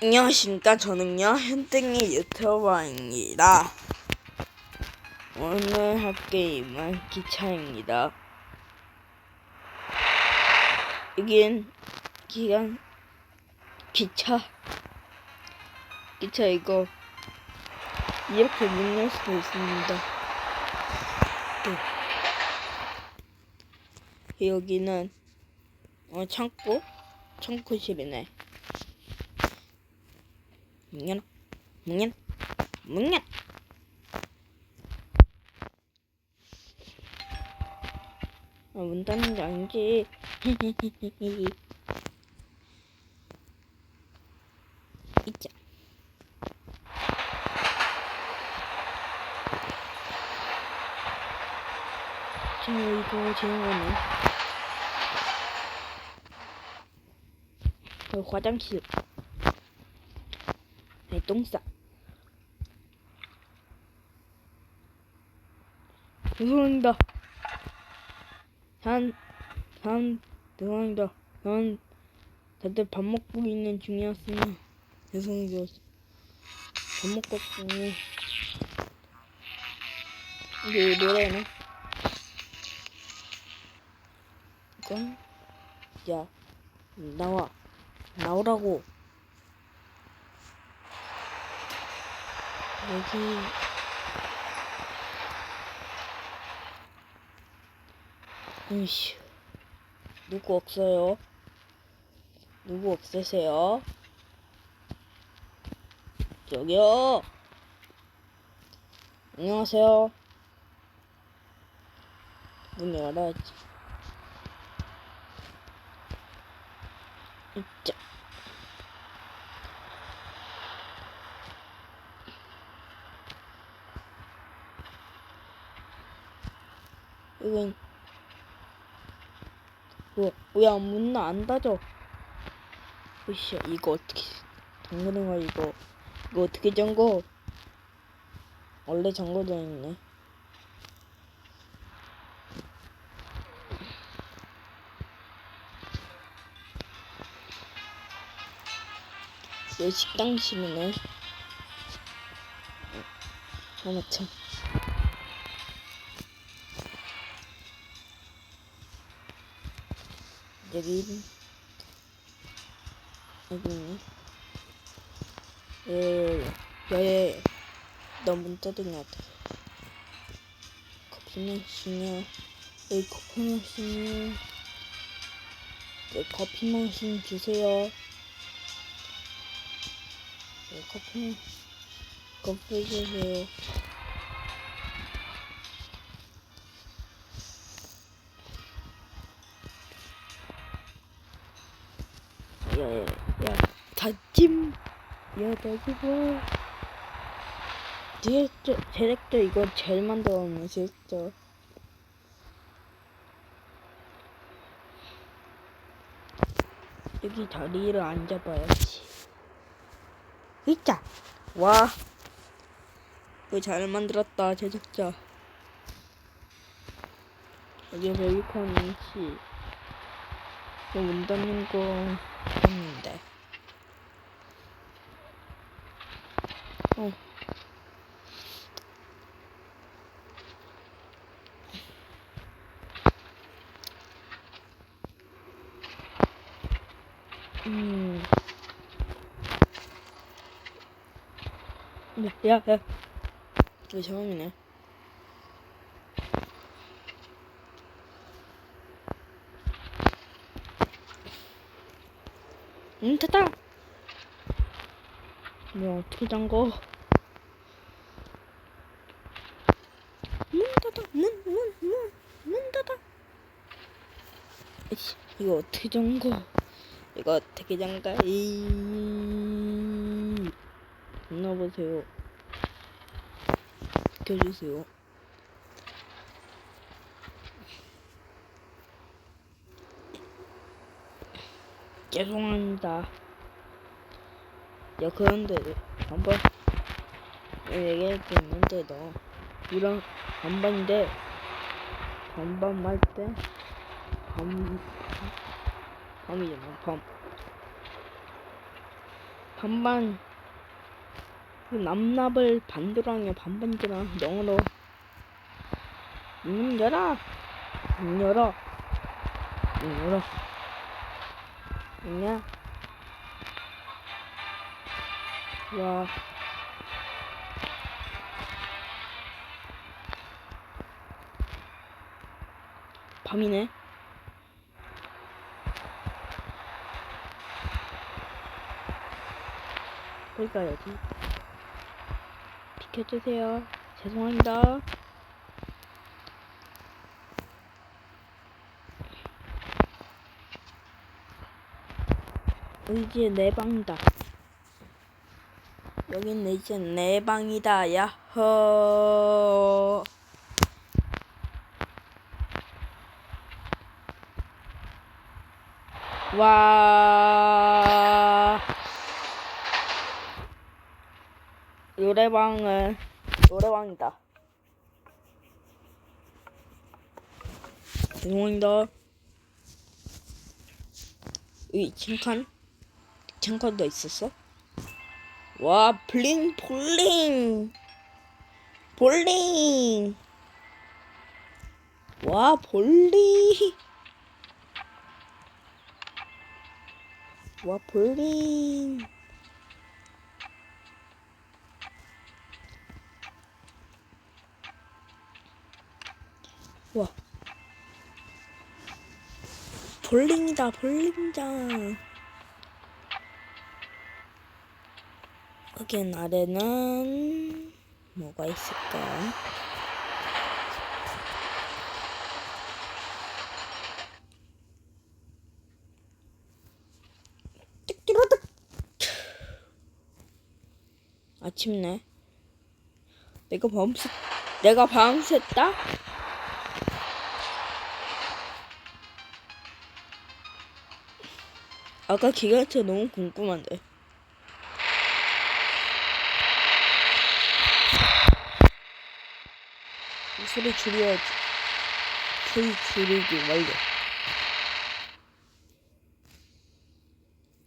안녕하십니까. 저는요 현땡이 유튜버입니다. 오늘 할 게임은 기차입니다. 여긴 기간 기차 기차 이거 이렇게 문 열 수도 있습니다. 네. 여기는 어 창고? 창고실이네 뭉년 뭉년 뭉년 아, 문 닫는 게 아니지 있자 저이거 지는 거네 어, 화장실 내 똥싸. 죄송합니다. 단, 단, 죄송합니다. 난 다들 밥 먹고 있는 중이었으니 죄송해요. 밥 먹고 있으니 이게 노래네. 이건 야 나와 나오라고. 여기. 으쌰 누구 없어요? 누구 없으세요? 저기요. 안녕하세요. 문 열어야지 있자 이건 뭐 뭐야 문은 안 닫아. 으쌰 이거 어떻게 당근이가 이거. 이거 어떻게 잠궈 원래 잠궈져 있네. 여기 식당실이네. 아나 참 여기 여기 있네 예, 야예 너문 닫으면 어떡해 커피 마시냐 여기 커피 마시냐 네, 커피 마신 주세요. 네, 커피 커피 주세요 야 다짐아 제작자 제작자 이거 제일 만들었네 제작자 여기 자리를 앉아봐야지. 있자! 와! 이거 잘 만들었다 제작자. 여기 베이컨 씨 이거 문 닫는 거 했는데 어 음. 야, 야, 야. 이거 처음이네. 응, 됐다. 뭐 어떻게 잠궈? 문 닫아, 문, 문, 문, 문 닫아. 에 이거 잠궈? 이거 잠가? 이, 넣어보세요. 켜주세요. 죄송합니다. 야, 그런데, 한번, 있는데, 너, 이런, 반반인데, 반반 말 때, 밤, 밤이잖아, 밤. 반반. 그 남납을 반대로 하냐 반반대로 영어로. 문 열어. 문 열어. 문 열어. 뭐냐? 와. 밤이네 어디 가야지 비켜주세요. 죄송합니다. 이제 내 방이다. 여긴 이제 내 방이다. 야호. 와 노래방은 노래방이다. 죄송합니다. 이 칭칸? 칭칸도 있었어? 와 블링 볼링! 볼링! 와 볼링! 와 볼링 와 볼링이다 볼링장 여긴 아래는 뭐가 있을까? 아침네. 내가 밤새 내가 밤샜다? 아까 기관차 너무 궁금한데. 이 소리 줄여야지. 소리 줄이기 완료.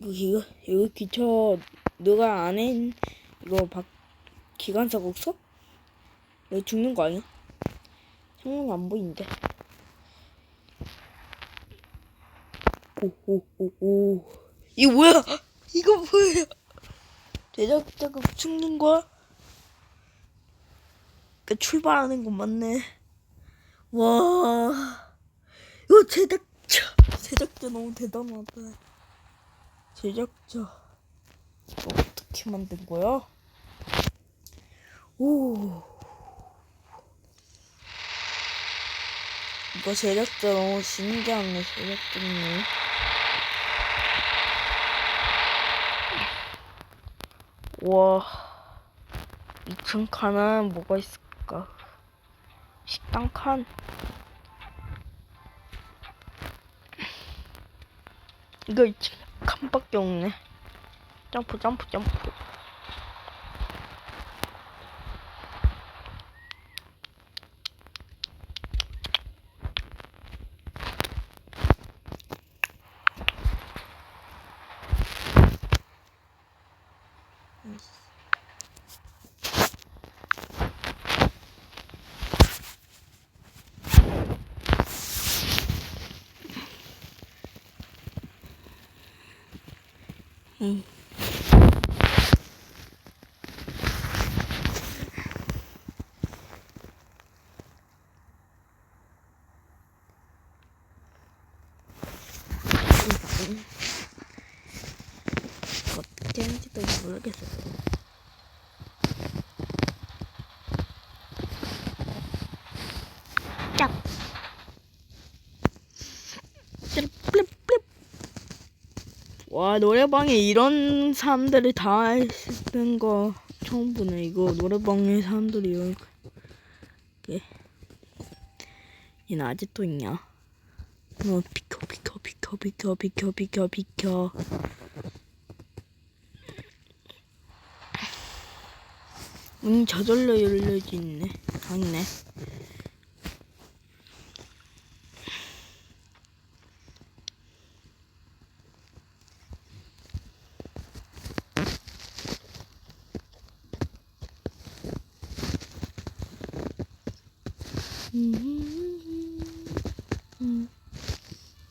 이거 이거 기차 누가 안 해? 이거 박 기관사 곡서? 이거 죽는 거 아니야? 창문 안 보이는 오오오오 이거 뭐야? 이거 뭐야? 제작자가 죽는 거야? 그 출발하는 건 맞네. 와, 이거 제작자, 제작자 너무 대단하다. 제작자, 어떻게 만든 거야? 오, 이거 제작자 너무 신기하네, 제작자님. 와, 2층 칸은 뭐가 있을까? 식당 칸. 이거 2층 칸밖에 없네. 점프, 점프, 점프. 응. 어떻게 하는지도 모르겠어요. 짭. 와 노래방에 이런 사람들이 다 있는 거 처음 보네. 이거 노래방에 사람들이 이렇게. 얘는 아직도 있냐? 어 비켜 비켜 비켜 비켜 비켜 비켜 비켜 문 저절로 열려져 있네. 아니네.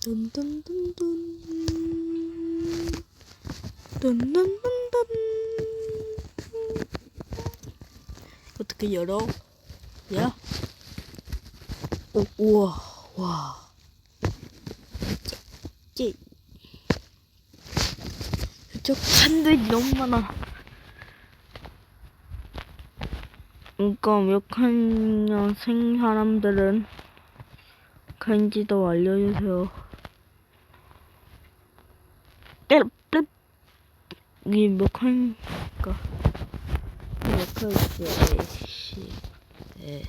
돈돈돈돈 돈돈돈 이렇게 열어. 야. 오, 우와, 와. 찌, 저 칸들이 너무 많아. 그러니까 몇칸 년생 사람들은 간지도 알려주세요. 때려, 이게 몇 칸일까? 180. 네.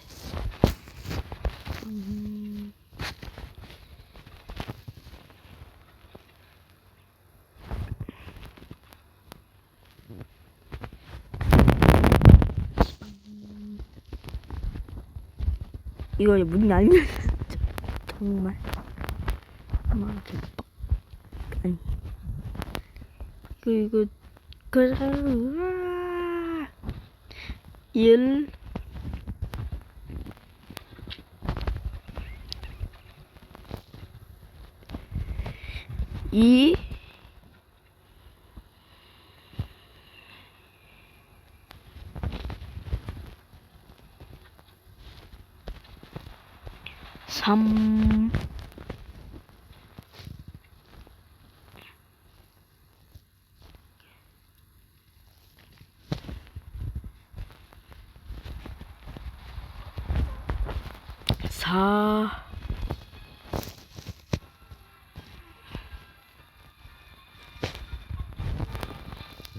이거 문 열면 정말 정말 개뻑 아니 이거 이거 그, 그, 그 사람 이, 삼, 사,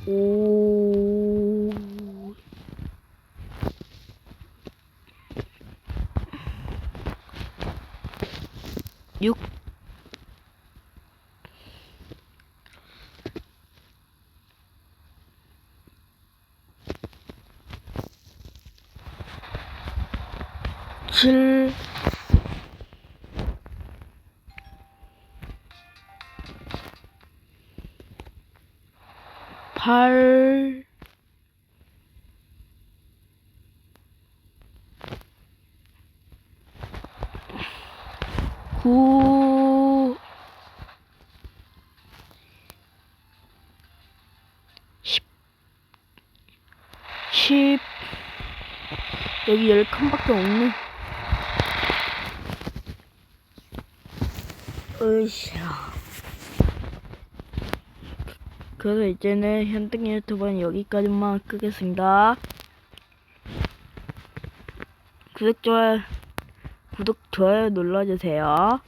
오, 팔, 구, 십, 십, 여기 열 칸밖에 없네. 으쌰. 그래서 이제는 현등 유튜브는 여기까지만 끄겠습니다. 구독, 좋아요, 구독, 좋아요 눌러주세요.